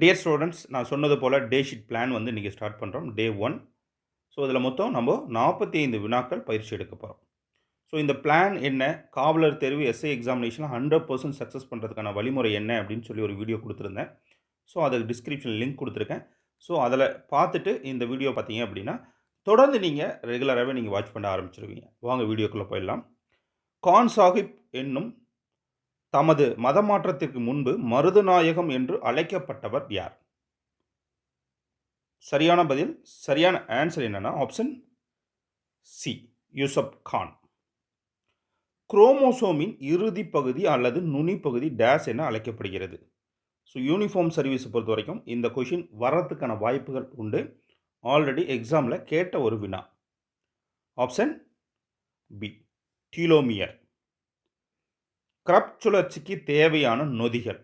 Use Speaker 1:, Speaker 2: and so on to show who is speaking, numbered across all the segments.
Speaker 1: Dear students நான் சொன்னது போல் டே sheet plan வந்து இன்றைக்கி ஸ்டார்ட் பண்ணுறோம் டே ஒன் ஸோ இதில் மொத்தம் நம்ம நாற்பத்தி ஐந்து வினாக்கள் பயிற்சி எடுக்க போகிறோம் ஸோ இந்த பிளான் என்ன? காவலர் தேர்வு எஸ்ஐ எக்ஸாமினேஷனில் ஹண்ட்ரட் பர்சன்ட் சக்ஸஸ் பண்ணுறதுக்கான வழிமுறை என்ன அப்படின்னு சொல்லி ஒரு வீடியோ கொடுத்துருந்தேன். ஸோ அதுக்கு டிஸ்கிரிப்ஷன் லிங்க் கொடுத்துருக்கேன். ஸோ அதில் பார்த்துட்டு இந்த வீடியோ பார்த்தீங்க அப்படின்னா தொடர்ந்து நீங்கள் ரெகுலராகவே நீங்கள் வாட்ச் பண்ண ஆரம்பிச்சிருவீங்க. வாங்க வீடியோக்குள்ளே போயிடலாம். கான் சாஹிப் என்னும் தமது மத மாற்றத்திற்கு முன்பு மருதுநாயகம் என்று அழைக்கப்பட்டவர் யார்? சரியான பதில் சரியான ஆன்சர் என்னென்னா ஆப்ஷன் சி யூசப் கான். குரோமோசோமின் இறுதி பகுதி அல்லது நுனி பகுதி டேஸ் என அழைக்கப்படுகிறது. ஸோ யூனிஃபார்ம் சர்வீஸை பொறுத்த வரைக்கும் இந்த கொஷின் வரத்துக்கான வாய்ப்புகள் உண்டு. ஆல்ரெடி எக்ஸாமில் கேட்ட ஒரு வினா. ஆப்ஷன் பி டிலோமியர் கிரப் சுழற்சிக்கு தேவையான நொதிகள்.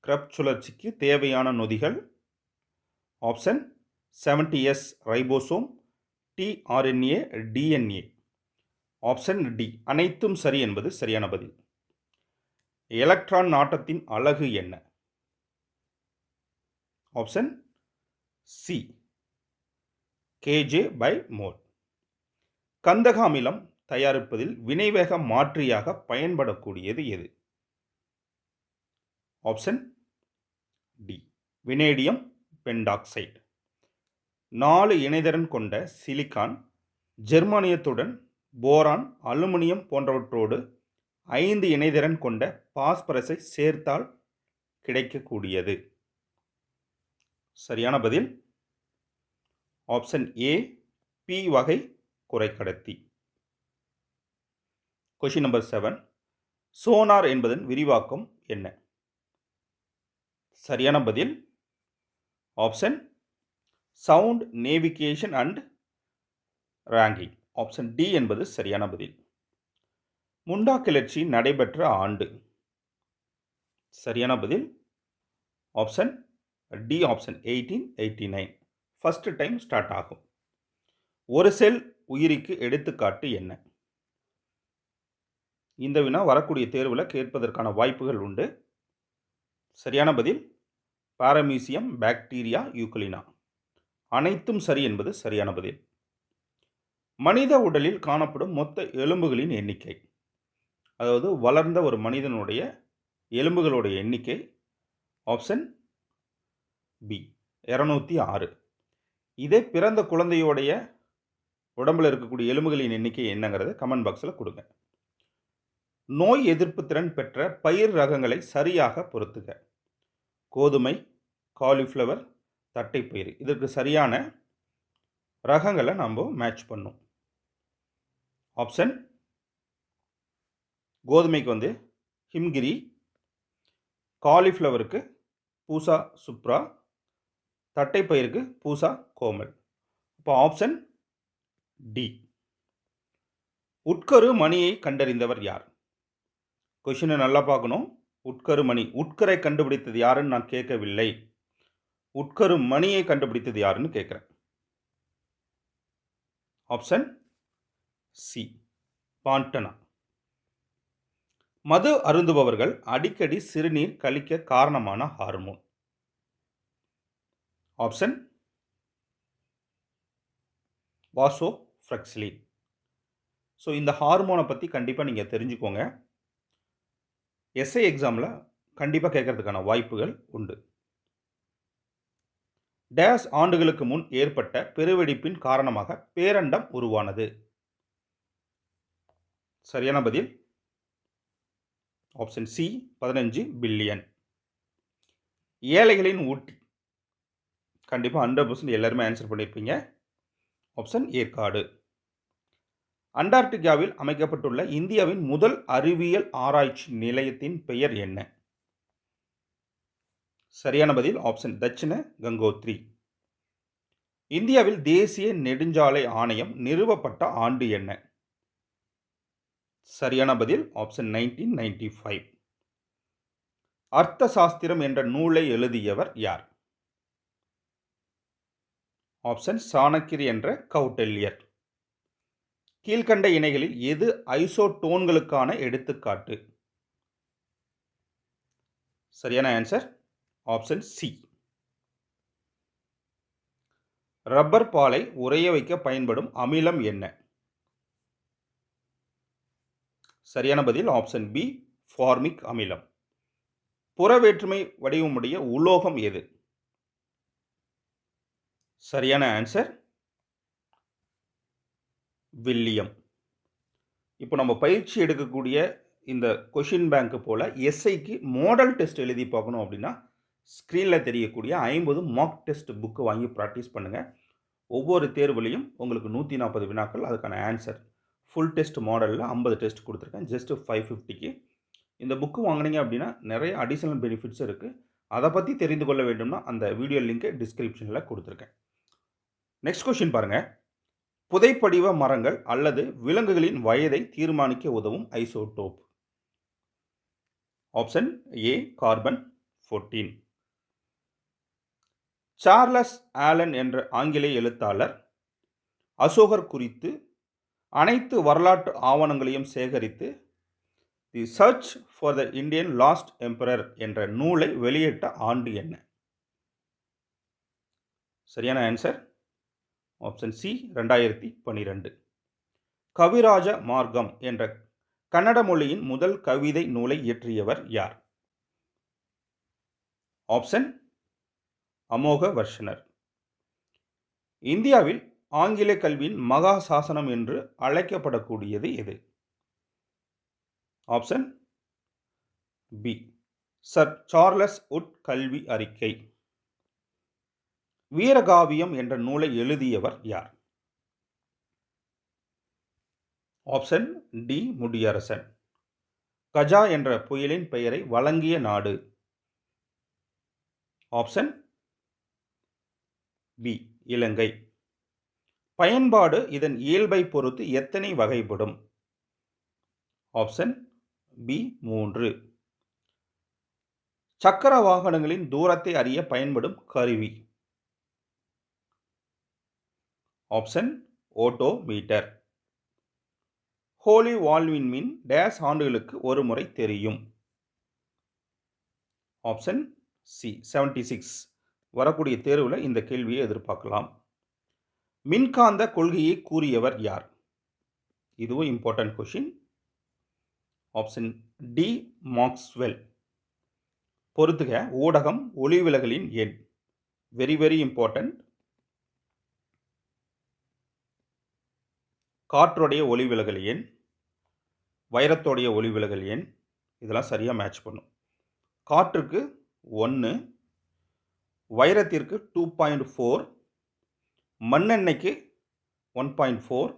Speaker 1: கிரப் சுழற்சிக்கு தேவையான நொதிகள். Option seventy S ribosome tRNA DNA option D அனைத்தும் சரி என்பது சரியான பதில். எலக்ட்ரான் நாட்டத்தின் அழகு என்ன? Option C kJ per mole. கந்தக அமிலம் தயாரிப்பதில் வினைவேக மாற்றியாக பயன்படக்கூடியது எது? Option D. வினேடியம் பென்டாக்சைடு நாலு இணைதிறன் கொண்ட சிலிக்கான் ஜெர்மானியத்துடன் போரான் அலுமினியம் போன்றவற்றோடு ஐந்து இணைதிறன் கொண்ட பாஸ்பரஸை சேர்த்தால் கிடைக்கக்கூடியது. சரியான பதில்? ஆப்ஷன் ஏ பி வகை குறைக்கடத்தி. கொஷின் நம்பர் செவன் சோனார் என்பதன் விரிவாக்கம் என்ன? சரியான பதில். Option sound navigation and ranging option D என்பது சரியான பதில். முண்டா கிளர்ச்சி நடைபெற்ற ஆண்டு. சரியான பதில். Option D option eighteen eighty nine first time start ஆகும். ஒரு செல் உயிரிக்கு எடுத்துக்காட்டு என்ன? இந்த வினா வரக்கூடிய தேர்வில் கேட்பதற்கான வாய்ப்புகள் உண்டு. சரியான பதில் பாரமீசியம் பாக்டீரியா யூக்கலினா. அனைத்தும் சரி என்பது சரியான பதில். மனித உடலில் காணப்படும் மொத்த எலும்புகளின் எண்ணிக்கை. அதாவது வளர்ந்த ஒரு மனிதனுடைய எலும்புகளுடைய எண்ணிக்கை ஆப்ஷன் பி இரநூத்தி ஆறு. இதே பிறந்த குழந்தையோடைய உடம்பில் இருக்கக்கூடிய எலும்புகளின் எண்ணிக்கை என்னங்கிறத கமெண்ட் பாக்ஸில் கொடுங்க. நோய் எதிர்ப்பு திறன் பெற்ற பயிர் ரகங்களை சரியாக பொருத்துக. கோதுமை காலிஃப்ளவர் தட்டைப்பயிறு இதற்கு சரியான ரகங்களை நம்ம மேட்ச் பண்ணும். ஆப்ஷன் கோதுமைக்கு வந்து ஹிம்கிரி காலிஃப்ளவருக்கு பூசா சுப்ரா தட்டைப்பயிருக்கு பூசா கோமல். இப்போ ஆப்ஷன் டி உட்கரு மணியை கண்டறிந்தவர் யார்? கொஷினை நல்லா பார்க்கணும். உட்கரு மணி. உட்கரை கண்டுபிடித்தது யாருன்னு நான் கேட்கவில்லை. உட்கரு மணியை கண்டுபிடித்தது யாருன்னு கேட்குறேன். Option C பாண்டனா. மது அருந்துபவர்கள் அடிக்கடி சிறுநீர் கழிக்க காரணமான ஹார்மோன் ஆப்ஷன் வாசோ ஃப்ரெக்ஸ்லின் ஸோ இந்த ஹார்மோனை பற்றி கண்டிப்பாக நீங்கள் தெரிஞ்சுக்கோங்க. எஸ்ஐ எக்ஸாமில் கண்டிப்பாக கேட்கறதுக்கான வாய்ப்புகள் உண்டு. டேஸ் ஆண்டுகளுக்கு முன் ஏற்பட்ட பெருவெடிப்பின் காரணமாக பேரண்டம் உருவானது. சரியான பதில்? ஆப்ஷன் சி பதினஞ்சு பில்லியன். ஏழைகளின் ஊட்டி. கண்டிப்பாக ஹண்ட்ரட் பர்சன்ட் எல்லாருமே ஆன்சர் பண்ணியிருப்பீங்க ஆப்ஷன் ஏற்காடு. அண்டார்டிகாவில் அமைக்கப்பட்டுள்ள இந்தியாவின் முதல் அறிவியல் ஆராய்ச்சி நிலையத்தின் பெயர் என்ன? சரியான பதில் ஆப்ஷன் தட்சிண கங்கோத்ரி. இந்தியாவில் தேசிய நெடுஞ்சாலை ஆணையம் நிறுவப்பட்ட ஆண்டு என்ன? சரியான பதில் ஆப்ஷன் நைன்டீன் நைன்டி ஃபைவ் அர்த்த சாஸ்திரம் என்ற நூலை எழுதியவர் யார்? ஆப்ஷன் சாணக்கிரி என்ற கௌட்டல்யர் கீழ்கண்ட இணைகளில் எது ஐசோடோன்களுக்கான எடுத்துக்காட்டு? சரியான ஆன்சர் ஆப்ஷன் சி ரப்பர் பாலை உறைய வைக்க பயன்படும் அமிலம் என்ன? சரியான பதில் ஆப்ஷன் பி ஃபார்மிக் அமிலம். புற வேற்றுமை வடிவமுடைய உலோகம் எது? சரியான ஆன்சர் வில்லியம். இப்போ நம்ம பயிற்சி எடுக்கக்கூடிய இந்த கொஷின் பேங்க்கு போல் எஸ்ஐக்கு மாடல் டெஸ்ட் எழுதி பார்க்கணும் அப்படின்னா ஸ்க்ரீனில் தெரியக்கூடிய ஐம்பது மார்க் டெஸ்ட் புக்கு வாங்கி ப்ராக்டிஸ் பண்ணுங்கள் ஒவ்வொரு தேர்வுலையும் உங்களுக்கு நூற்றி நாற்பது வினாக்கள் அதுக்கான ஆன்சர் ஃபுல் டெஸ்ட் மாடலில் ஐம்பது டெஸ்ட் கொடுத்துருக்கேன் ஜஸ்ட் ஃபைவ் ஃபிஃப்டிக்கு இந்த புக்கு வாங்கினீங்க அப்படின்னா நிறைய அடிஷ்னல் பெனிஃபிட்ஸ் இருக்குது அதை பற்றி தெரிந்து கொள்ள வேண்டும்னா அந்த வீடியோ லிங்க்கை டிஸ்கிரிப்ஷனில் கொடுத்துருக்கேன். நெக்ஸ்ட் கொஷின் பாருங்கள் புதைப்படிவ மரங்கள் அல்லது விலங்குகளின் வயதை தீர்மானிக்க உதவும் isotope. Option A carbon fourteen Charles Allen என்ற ஆங்கிலேய எழுத்தாளர் அசோகர் குறித்து அனைத்து வரலாற்று ஆவணங்களையும் சேகரித்து the search for the Indian lost emperor என்ற நூலை வெளியிட்ட ஆண்டு என்ன? சரியான ஆன்சர் ஆப்ஷன் சி ரெண்டாயிரத்தி பன்னிரெண்டு. கவிராஜ மார்க்கம் என்ற கன்னட மொழியின் முதல் கவிதை நூலை இயற்றியவர் யார்? ஆப்ஷன் அமோக வர்ஷனர் இந்தியாவில் ஆங்கில கல்வியின் மகா சாசனம் என்று அழைக்கப்படக்கூடியது எது? Option B Sir Charles Wood கல்வி அறிக்கை. வீரகாவியம் என்ற நூலை எழுதியவர் யார்? Option D. முடியரசன். கஜா என்ற புயலின் பெயரை வழங்கிய நாடு. Option B. இலங்கை. பயன்பாடு இதன் இயல்பை பொறுத்து எத்தனை வகைப்படும்? Option B. மூன்று. சக்கர வாகனங்களின் தூரத்தை அறிய பயன்படும் கருவி. ஆப்ஷன் ஓட்டோ மீட்டர் ஹோலி வால்வின் மின் டேஸ் ஆண்டுகளுக்கு ஒரு முறை தெரியும். ஆப்ஷன் சி செவன்டி சிக்ஸ் வரக்கூடிய தேர்வில் இந்த கேள்வியை எதிர்பார்க்கலாம். மின்காந்த கொள்கையை கூறியவர் யார்? இதுவும் important question option D Maxwell பொறுத்துக ஊடகம் ஒளிவிலகலின் எண். வெரி வெரி இம்பார்ட்டன்ட் காற்றுடைய ஒளிவிலகல் எண் வைரத்தோடைய ஒளிவிலகல் எண் இதெல்லாம் சரியாக மேட்ச் பண்ணும். காற்றுக்கு ஒன்று வைரத்திற்கு டூ பாயிண்ட் ஃபோர் மண்ணெண்ணெய்க்கு ஒன் பாயிண்ட் ஃபோர்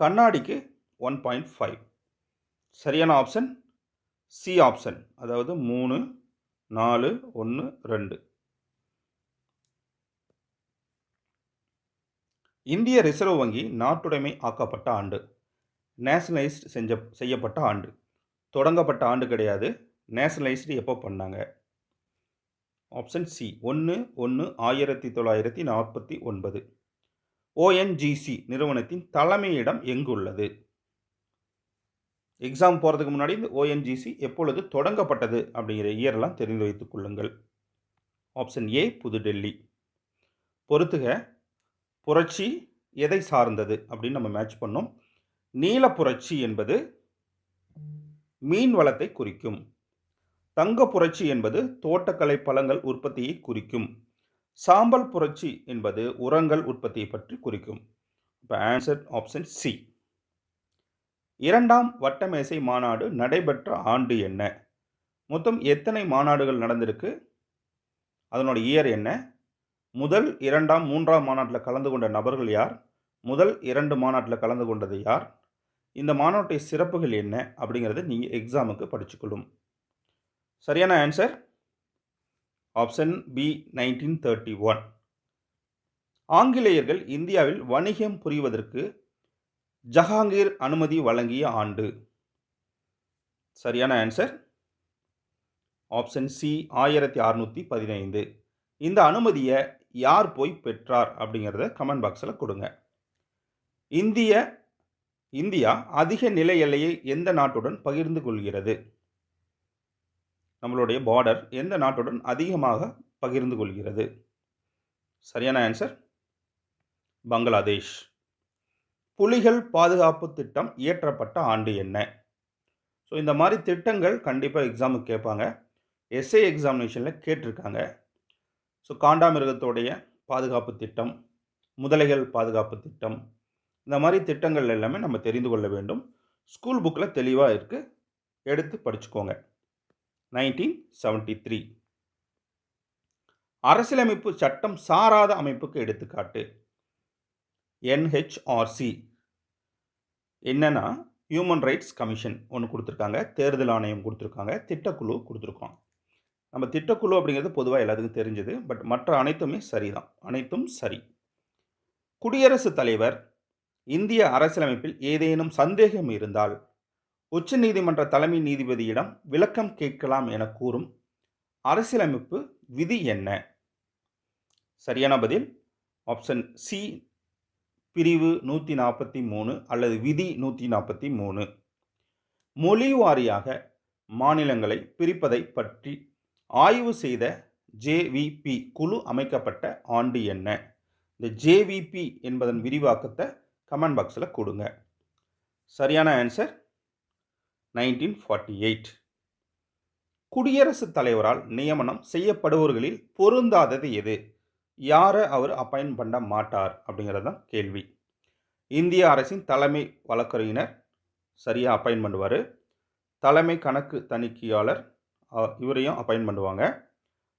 Speaker 1: கண்ணாடிக்கு ஒன் பாயிண்ட் ஃபைவ் சரியான ஆப்ஷன் சி ஆப்ஷன் அதாவது மூணு நாலு ஒன்று ரெண்டு. இந்திய ரிசர்வ் வங்கி நாட்டுடைமை ஆக்கப்பட்ட ஆண்டு. நேஷனலைஸ்ட் செஞ்ச செய்யப்பட்ட ஆண்டு. தொடங்கப்பட்ட ஆண்டு கிடையாது. நேஷனலைஸ்டு எப்போ பண்ணாங்க? ஆப்ஷன் சி ஒன்று ஒன்று ஆயிரத்தி தொள்ளாயிரத்தி நாற்பத்தி ஒன்பது. ஓஎன்ஜிசி நிறுவனத்தின் தலைமையிடம் எங்குள்ளது? எக்ஸாம் போகிறதுக்கு முன்னாடி இந்த ஓஎன்ஜிசி எப்பொழுது தொடங்கப்பட்டது அப்படிங்கிற இயர்லாம் தெரிந்து வைத்துக் கொள்ளுங்கள். Option A New Delhi. பொறுத்துக புரட்சி எதை சார்ந்தது அப்படின்னு நம்ம மேட்ச் பண்ணோம். நீல புரட்சி என்பது மீன் வளத்தை குறிக்கும். தங்க புரட்சி என்பது தோட்டக்கலை பழங்கள் உற்பத்தியை குறிக்கும். சாம்பல் புரட்சி என்பது உரங்கள் உற்பத்தியை பற்றி குறிக்கும். இப்போ ஆன்சர் ஆப்ஷன் சி இரண்டாம் வட்டமேசை மாநாடு நடைபெற்ற ஆண்டு என்ன? மொத்தம் எத்தனை மாநாடுகள் நடந்திருக்கு? அதனோட இயர் என்ன? முதல் இரண்டாம் மூன்றாம் மாநாட்டில் கலந்து கொண்ட நபர்கள் யார்? முதல் இரண்டு மாநாட்டில் கலந்து கொண்டது யார்? இந்த மாநாட்டை சிறப்புகள் என்ன? அப்படிங்கிறத நீங்கள் எக்ஸாமுக்கு படிச்சுக்கொள்ளும். சரியான answer option B nineteen thirty one ஆங்கிலேயர்கள் இந்தியாவில் வணிகம் புரிவதற்கு ஜஹாங்கீர் அனுமதி வழங்கிய ஆண்டு. சரியான ஆன்சர் ஆப்ஷன் சி ஆயிரத்தி அறுநூற்றி பதினைந்து. இந்த அனுமதியை யார் போய் பெற்றார் அப்படிங்கிறத கமெண்ட் பாக்ஸில் கொடுங்க. இந்திய இந்தியா அதிக நில எல்லையை எந்த நாட்டுடன் பகிர்ந்து கொள்கிறது? நம்மளுடைய பார்டர் எந்த நாட்டுடன் அதிகமாக பகிர்ந்து கொள்கிறது? சரியான ஆன்சர் பங்களாதேஷ். புலிகள் பாதுகாப்பு திட்டம் இயற்றப்பட்ட ஆண்டு என்ன? ஸோ இந்த மாதிரி திட்டங்கள் கண்டிப்பாக எக்ஸாமுக்கு கேட்பாங்க. எஸ்ஏ எக்ஸாமினேஷனில் கேட்டிருக்காங்க. ஸோ காண்டாமிருகத்தோடைய பாதுகாப்பு திட்டம் முதலைகள் பாதுகாப்பு திட்டம் இந்த மாதிரி திட்டங்கள் எல்லாமே நம்ம தெரிந்து கொள்ள வேண்டும். ஸ்கூல் புக்கில் தெளிவாக இருக்குது எடுத்து படிச்சுக்கோங்க. நைன்டீன் செவன்ட்டி த்ரீ அரசியலமைப்பு சட்டம் சாராத அமைப்புக்கு எடுத்துக்காட்டு. என்ஹெச்ஆர்சி என்னென்னா ஹியூமன் ரைட்ஸ் கமிஷன் ஒன்று கொடுத்துருக்காங்க. தேர்தல் ஆணையம் கொடுத்துருக்காங்க. திட்டக்குழு கொடுத்துருக்கோம். நம்ம திட்டக்குழு அப்படிங்கிறது பொதுவாக எல்லாத்துக்கும் தெரிஞ்சது. பட் மற்ற அனைத்துமே சரிதான். அனைத்தும் சரி. குடியரசுத் தலைவர் இந்திய அரசியலமைப்பில் ஏதேனும் சந்தேகம் இருந்தால் உச்சநீதிமன்ற தலைமை நீதிபதியிடம் விளக்கம் கேட்கலாம் என கூறும் அரசியலமைப்பு விதி என்ன? சரியான பதில் ஆப்ஷன் சி பிரிவு நூற்றி நாற்பத்தி மூணு அல்லது விதி நூற்றி நாற்பத்தி மூணு. மொழி வாரியாக மாநிலங்களை பிரிப்பதை பற்றி ஆய்வு செய்த ஜேவிபி குழு அமைக்கப்பட்ட ஆண்டு என்ன? இந்த ஜேவிபி என்பதன் விரிவாக்கத்தை கமெண்ட் பாக்ஸில் கொடுங்க. சரியான ஆன்சர் நைன்டீன் ஃபார்ட்டி எயிட் குடியரசுத் தலைவரால் நியமனம் செய்யப்படுபவர்களில் பொருந்தாதது எது? யாரை அவர் அப்பாயின் பண்ண மாட்டார்? அப்படிங்கிறது தான் கேள்வி. இந்திய அரசின் தலைமை வழக்கறிஞர் சரியாக அப்பாயின் பண்ணுவார். தலைமை கணக்கு தணிக்கையாளர் இவரையும் அப்பாயின் பண்ணுவாங்க.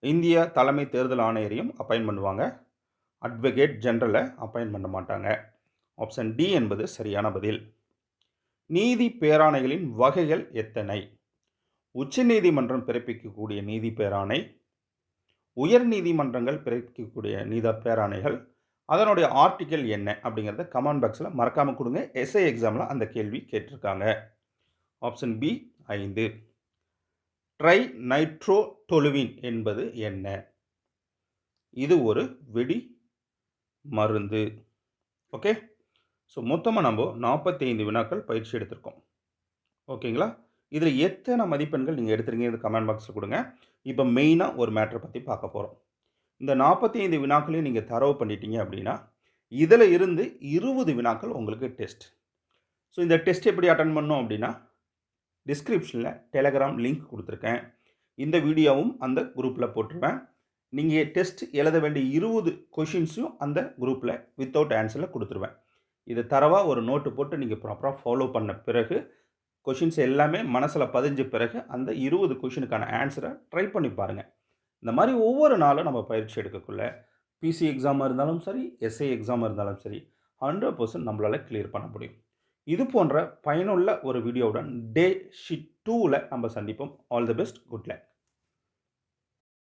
Speaker 1: இந்திய தலைமை தேர்தல் ஆணையரையும் அப்பாயின் பண்ணுவாங்க. அட்வொகேட் ஜெனரலை அப்பாயின் பண்ண மாட்டாங்க. ஆப்ஷன் டி என்பது சரியான பதில். நீதி பேராணைகளின் வகைகள் எத்தனை? உச்சநீதிமன்றம் பிறப்பிக்கக்கூடிய நீதி பேராணை உயர் நீதிமன்றங்கள் பிறப்பிக்கக்கூடிய நீத பேராணைகள் அதனுடைய ஆர்டிக்கல் என்ன அப்படிங்கிறத கமெண்ட் பாக்ஸில் மறக்காமல் கொடுங்க. எஸ்ஐ எக்ஸாமில் அந்த கேள்வி கேட்டிருக்காங்க. ஆப்ஷன் பி ஐந்து. ட்ரை நைட்ரோ டொலுவின் என்பது என்ன? இது ஒரு வெடி மருந்து. ஓகே? ஸோ மொத்தமாக நம்ம நாற்பத்தைந்து வினாக்கள் பயிற்சி எடுத்திருக்கோம். ஓகேங்களா? இதில் எத்தனை மதிப்பெண்கள் நீங்கள் எடுத்துருக்கீங்க கமெண்ட் பாக்ஸில் கொடுங்க. இப்போ மெயினாக ஒரு மேட்ரை பற்றி பார்க்க போகிறோம் இந்த நாற்பத்தி ஐந்து வினாக்களையும் நீங்கள் தரவு பண்ணிட்டீங்க அப்படின்னா இதில் இருந்து இருபது வினாக்கள் உங்களுக்கு டெஸ்ட் ஸோ இந்த டெஸ்ட் எப்படி அட்டன் பண்ணோம் அப்படின்னா டிஸ்கிரிப்ஷனில் டெலகிராம் லிங்க் கொடுத்துருக்கேன். இந்த வீடியோவும் அந்த குரூப்பில் போட்டுருவேன். நீங்கள் டெஸ்ட் எழுத வேண்டிய இருபது கொஷின்ஸையும் அந்த குரூப்பில் வித்தவுட் ஆன்சரில் கொடுத்துருவேன். இது தரவாக ஒரு நோட்டு போட்டு நீங்கள் ப்ராப்பராக ஃபாலோ பண்ண பிறகு கொஷின்ஸ் எல்லாமே மனசில் பதிஞ்ச பிறகு அந்த இருபது கொஷினுக்கான ஆன்சரை ட்ரை பண்ணி பாருங்கள் இந்த மாதிரி ஒவ்வொரு நாளும் நம்ம பயிற்சி எடுக்கக்குள்ள பிசி எக்ஸாமாக இருந்தாலும் சரி எஸ்ஐ எக்ஸாமாக இருந்தாலும் சரி ஹண்ட்ரட் பர்சன்ட் நம்மளால் கிளியர் பண்ண முடியும். இது போன்ற பயனுள்ள ஒரு வீடியோவுடன் டே ஷீட் டூவில் நம்ம சந்திப்போம். All the best good luck